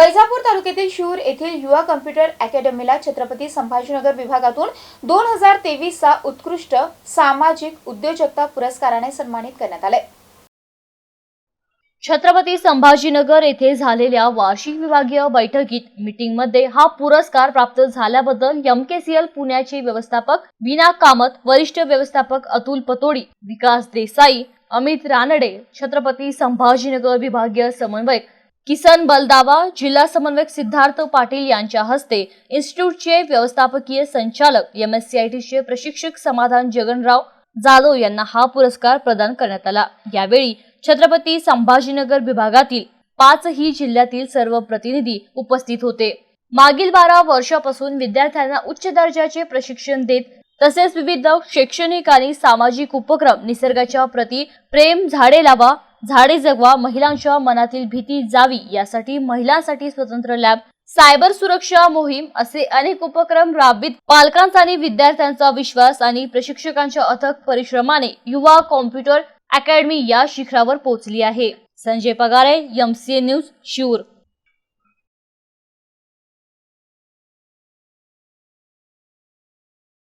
वैजापूर तालुक्यातील शूर येथील युवा कम्प्युटर अकॅडमीला छत्रपती संभाजीनगर विभागातून दोन हजार तेवीसचा उत्कृष्ट सामाजिक उद्योजकता पुरस्काराने सन्मानित करण्यात आले. छत्रपती संभाजीनगर येथे झालेल्या वार्षिक विभागीय बैठकीत मीटिंगमध्ये हा पुरस्कार प्राप्त झाल्याबद्दल एमकेसीएल पुण्याचे व्यवस्थापक विना कामत वरिष्ठ व्यवस्थापक अतुल पतोडी विकास देसाई अमित रानडे छत्रपती संभाजीनगर विभागीय समन्वयक किसन बलदावा जिल्हा समन्वयक सिद्धार्थ पाटील यांच्या हस्ते इन्स्टिट्यूटचे व्यवस्थापकीय संचालक एम एस सी आय टीचे प्रशिक्षक समाधान जगनराव जाधव यांना हा पुरस्कार प्रदान करण्यात आला. यावेळी छत्रपती संभाजीनगर विभागातील पाचही जिल्ह्यातील सर्व प्रतिनिधी उपस्थित होते. मागील बारा वर्षापासून विद्यार्थ्यांना उच्च दर्जाचे प्रशिक्षण देत तसेच विविध शैक्षणिक आणि सामाजिक उपक्रम निसर्गाच्या प्रती प्रेम झाडे लावा झाडे जगवा महिलांच्या मनातील भीती जावी यासाठी महिलांसाठी स्वतंत्र लॅब सायबर सुरक्षा मोहीम असे अनेक उपक्रम राबवित. पालकांचा आणि विद्यार्थ्यांचा विश्वास आणि प्रशिक्षकांच्या अथक परिश्रमाने युवा कॉम्प्युटर अकॅडमी या शिखरावर पोहोचली आहे. Sanjay Pagare MCA news Shivur